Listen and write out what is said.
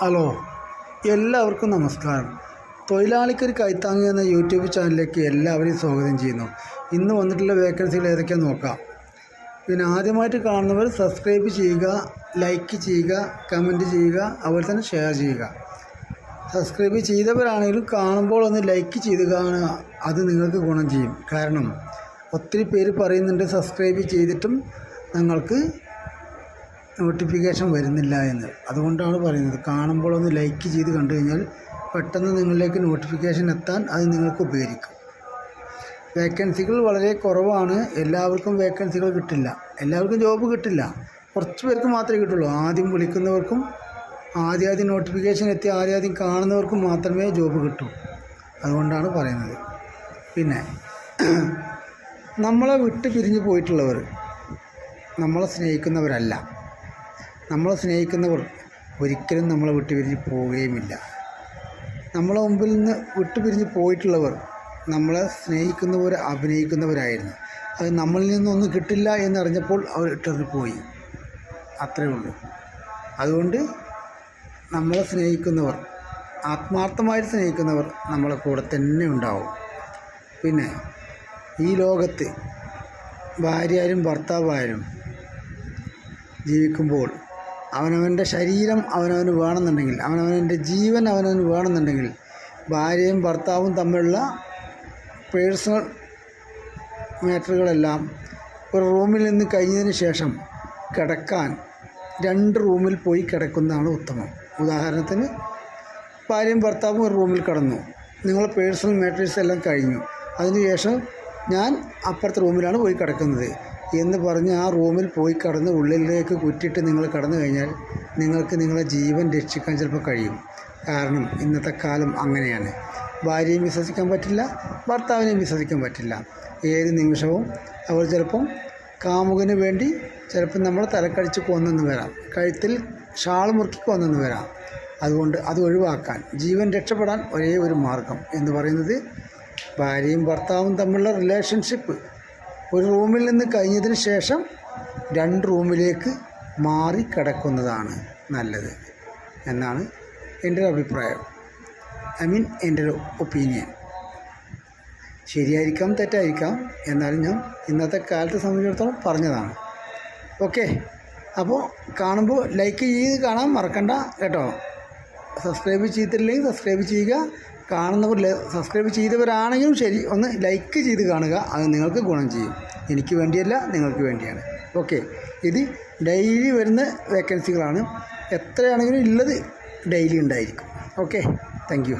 Hello എല്ലാവർക്കും നമസ്കാരം. തൊഴിലാളിക്കൊരു കൈത്താങ്ങ് എന്ന യൂട്യൂബ് ചാനലിലേക്ക് എല്ലാവരെയും സ്വാഗതം ചെയ്യുന്നു. ഇന്ന് വന്നിട്ടുള്ള വേക്കൻസികൾ ഏതൊക്കെയാണെന്ന് നോക്കാം. പിന്നെ ആദ്യമായിട്ട് കാണുന്നവർ സബ്സ്ക്രൈബ് ചെയ്യുക ലൈക്ക് ചെയ്യുക കമന്റ് ചെയ്യുക അതുപോലെ തന്നെ ഷെയർ ചെയ്യുക. സബ്സ്ക്രൈബ് ചെയ്തവരാണെങ്കിലും കാണുമ്പോൾ ഒന്ന് ലൈക്ക് ചെയ്ത് കാണുക. അത് നിങ്ങൾക്ക് ഗുണം ചെയ്യും. കാരണം ഒത്തിരി പേര് പറയുന്നുണ്ട് സബ്സ്ക്രൈബ് ചെയ്തിട്ടും ഞങ്ങൾക്ക് നോട്ടിഫിക്കേഷൻ വരുന്നില്ല എന്ന്. അതുകൊണ്ടാണ് പറയുന്നത്. കാണുമ്പോൾ ഒന്ന് ലൈക്ക് ചെയ്ത് കണ്ടു കഴിഞ്ഞാൽ പെട്ടെന്ന് നിങ്ങളിലേക്ക് നോട്ടിഫിക്കേഷൻ എത്താൻ അത് നിങ്ങൾക്ക് ഉപകരിക്കും. വേക്കൻസികൾ വളരെ കുറവാണ്. എല്ലാവർക്കും വേക്കൻസികൾ കിട്ടില്ല. എല്ലാവർക്കും ജോബ് കിട്ടില്ല. കുറച്ച് പേർക്ക് മാത്രമേ കിട്ടുള്ളൂ. ആദ്യം വിളിക്കുന്നവർക്കും ആദ്യം ആദ്യം നോട്ടിഫിക്കേഷൻ എത്തി ആദ്യം ആദ്യം കാണുന്നവർക്കും മാത്രമേ ജോബ് കിട്ടൂ. അതുകൊണ്ടാണ് പറയുന്നത്. പിന്നെ നമ്മളെ വിട്ട് പിരിഞ്ഞു പോയിട്ടുള്ളവർ നമ്മളെ സ്നേഹിക്കുന്നവരല്ല. നമ്മളെ സ്നേഹിക്കുന്നവർ ഒരിക്കലും നമ്മളെ വിട്ടുപിരിഞ്ഞ് പോവുകയുമില്ല. നമ്മളെ മുമ്പിൽ നിന്ന് വിട്ടുപിരിഞ്ഞ് പോയിട്ടുള്ളവർ നമ്മളെ സ്നേഹിക്കുന്നവർ അഭിനയിക്കുന്നവരായിരുന്നു. അത് നമ്മളിൽ നിന്നൊന്നും കിട്ടില്ല എന്നറിഞ്ഞപ്പോൾ അവർ ഇട്ടറിഞ്ഞ് പോയി അത്രേ ഉള്ളൂ. അതുകൊണ്ട് നമ്മളെ സ്നേഹിക്കുന്നവർ ആത്മാർത്ഥമായിട്ട് സ്നേഹിക്കുന്നവർ നമ്മളെ കൂടെ തന്നെ ഉണ്ടാവും. പിന്നെ ഈ ലോകത്ത് ഭാര്യയായാലും ഭർത്താവായാലും ജീവിക്കുമ്പോൾ അവനവന്റെ ശരീരം അവനവന് വേണമെന്നുണ്ടെങ്കിൽ അവനവന്റെ ജീവൻ അവനവന് വേണമെന്നുണ്ടെങ്കിൽ ഭാര്യയും ഭർത്താവും തമ്മിലുള്ള പേഴ്സണൽ മാറ്ററുകളെല്ലാം ഒരു റൂമിൽ നിന്ന് കഴിഞ്ഞതിന് ശേഷം കിടക്കാൻ രണ്ട് റൂമിൽ പോയി കിടക്കുന്നതാണ് ഉത്തമം. ഉദാഹരണത്തിന് ഭാര്യയും ഭർത്താവും ഒരു റൂമിൽ കിടന്നു. നിങ്ങളെ പേഴ്സണൽ മാറ്റേഴ്സ് എല്ലാം കഴിഞ്ഞു. അതിനുശേഷം ഞാൻ അപ്പുറത്തെ റൂമിലാണ് പോയി കിടക്കുന്നത്. എന്ന് പറഞ്ഞ് ആ റൂമിൽ പോയി കടന്ന് ഉള്ളിലേക്ക് കുറ്റിട്ട് നിങ്ങൾ കടന്നു കഴിഞ്ഞാൽ നിങ്ങൾക്ക് നിങ്ങളെ ജീവൻ രക്ഷിക്കാൻ ചിലപ്പോൾ കഴിയും. കാരണം ഇന്നത്തെ കാലം അങ്ങനെയാണ്. ഭാര്യയും വിശ്വസിക്കാൻ പറ്റില്ല ഭർത്താവിനെയും വിശ്വസിക്കാൻ പറ്റില്ല. ഏത് നിമിഷവും അവർ ചിലപ്പം കാമുകന് വേണ്ടി ചിലപ്പം നമ്മളെ തലക്കടിച്ച് കൊന്നെന്ന് വരാം. കഴുത്തിൽ ഷാൾ മുറുക്കി കൊന്നെന്ന് വരാം. അതുകൊണ്ട് അത് ഒഴിവാക്കാൻ ജീവൻ രക്ഷപ്പെടാൻ ഒരേ ഒരു മാർഗം എന്ന് പറയുന്നത് ഭാര്യയും ഭർത്താവും തമ്മിലുള്ള റിലേഷൻഷിപ്പ് ഒരു റൂമിൽ നിന്ന് കഴിഞ്ഞതിന് ശേഷം രണ്ട് റൂമിലേക്ക് മാറി കിടക്കുന്നതാണ് നല്ലത് എന്നാണ് എന്റെ ഒരു അഭിപ്രായം. ഐ മീൻ എന്റെ ഒരു ഒപ്പീനിയൻ. ശരിയായിരിക്കാം തെറ്റായിരിക്കാം എന്നാലും ഞാൻ ഇന്നത്തെ കാലത്തെ സംബന്ധിച്ചിടത്തോളം പറഞ്ഞതാണ്. ഓക്കെ അപ്പോൾ കാണുമ്പോൾ ലൈക്ക് ചെയ്ത് കാണാൻ മറക്കണ്ട കേട്ടോ. സബ്സ്ക്രൈബ് ചെയ്തിട്ടില്ലെങ്കിൽ സബ്സ്ക്രൈബ് ചെയ്യുക. കാണുന്നവർ സബ്സ്ക്രൈബ് ചെയ്തവരാണെങ്കിലും ശരി ഒന്ന് ലൈക്ക് ചെയ്ത് കാണുക. അത് നിങ്ങൾക്ക് ഗുണം ചെയ്യും. എനിക്ക് വേണ്ടിയല്ല നിങ്ങൾക്ക് വേണ്ടിയാണ്. ഓക്കെ ഇത് ഡെയിലി വരുന്ന വേക്കൻസികളാണ് എത്രയാണെങ്കിലും ഉള്ളത് ഡെയിലി ഉണ്ടായിരിക്കും. Okay thank